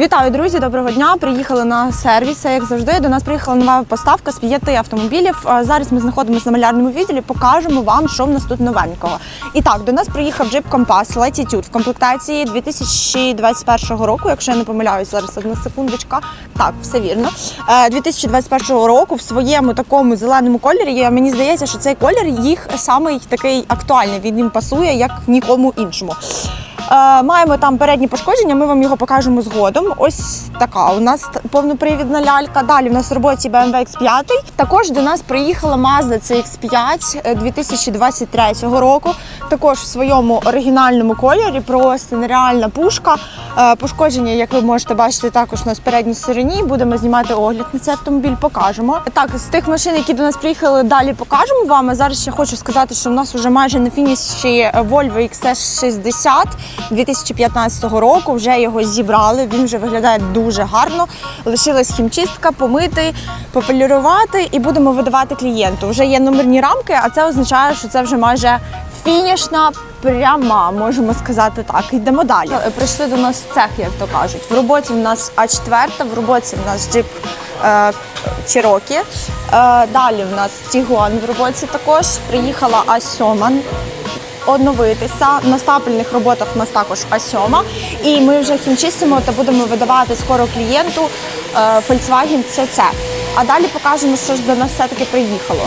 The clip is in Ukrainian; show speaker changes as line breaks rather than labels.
Вітаю, друзі! Доброго дня! Приїхали на сервіс. Як завжди, до нас приїхала нова поставка з п'яти автомобілів. Зараз ми знаходимося на малярному відділі. Покажемо вам, що в нас тут новенького. І так, до нас приїхав джип Compass Latitude в комплектації 2021 року. Якщо я не помиляюсь, зараз одна секундочка. Так, все вірно. Е, 2021 року в своєму такому зеленому кольорі. Мені здається, що цей колір їх самий такий актуальний. Він їм пасує як нікому іншому. Е, Маємо там передні пошкодження, ми вам його покажемо згодом. Ось така у нас повнопривідна лялька. Далі в нас в роботі BMW X5. Також до нас приїхала Mazda CX5 е, 2023 року. Також в своєму оригінальному кольорі. Просто нереальна пушка. Е, Пошкодження, як ви можете бачити, також у нас передній стороні. Будемо знімати огляд на цей автомобіль. Покажемо. Так, з тих машин, які до нас приїхали, далі покажемо вам. А зараз ще хочу сказати, що в нас вже майже на фініші Volvo XC60 2015 року. Вже його зібрали. Він вже виглядає дуже гарно. Лишилась хімчистка, помити, пополірувати і будемо видавати клієнту. Вже є номерні рамки, а це означає, що це вже майже фінішна пряма, можемо сказати так. Йдемо далі. Е, Прийшли до нас в цех, як то кажуть. В роботі в нас А4, в роботі в нас джип е, Cherokee. Е, далі в нас Тігуан в роботі також. Приїхала А7 оновитися. На стапельних роботах у нас також А7. І ми вже хімчистимо та будемо видавати скоро клієнту е, Volkswagen CC. А далі покажемо, що ж до нас все-таки приїхало.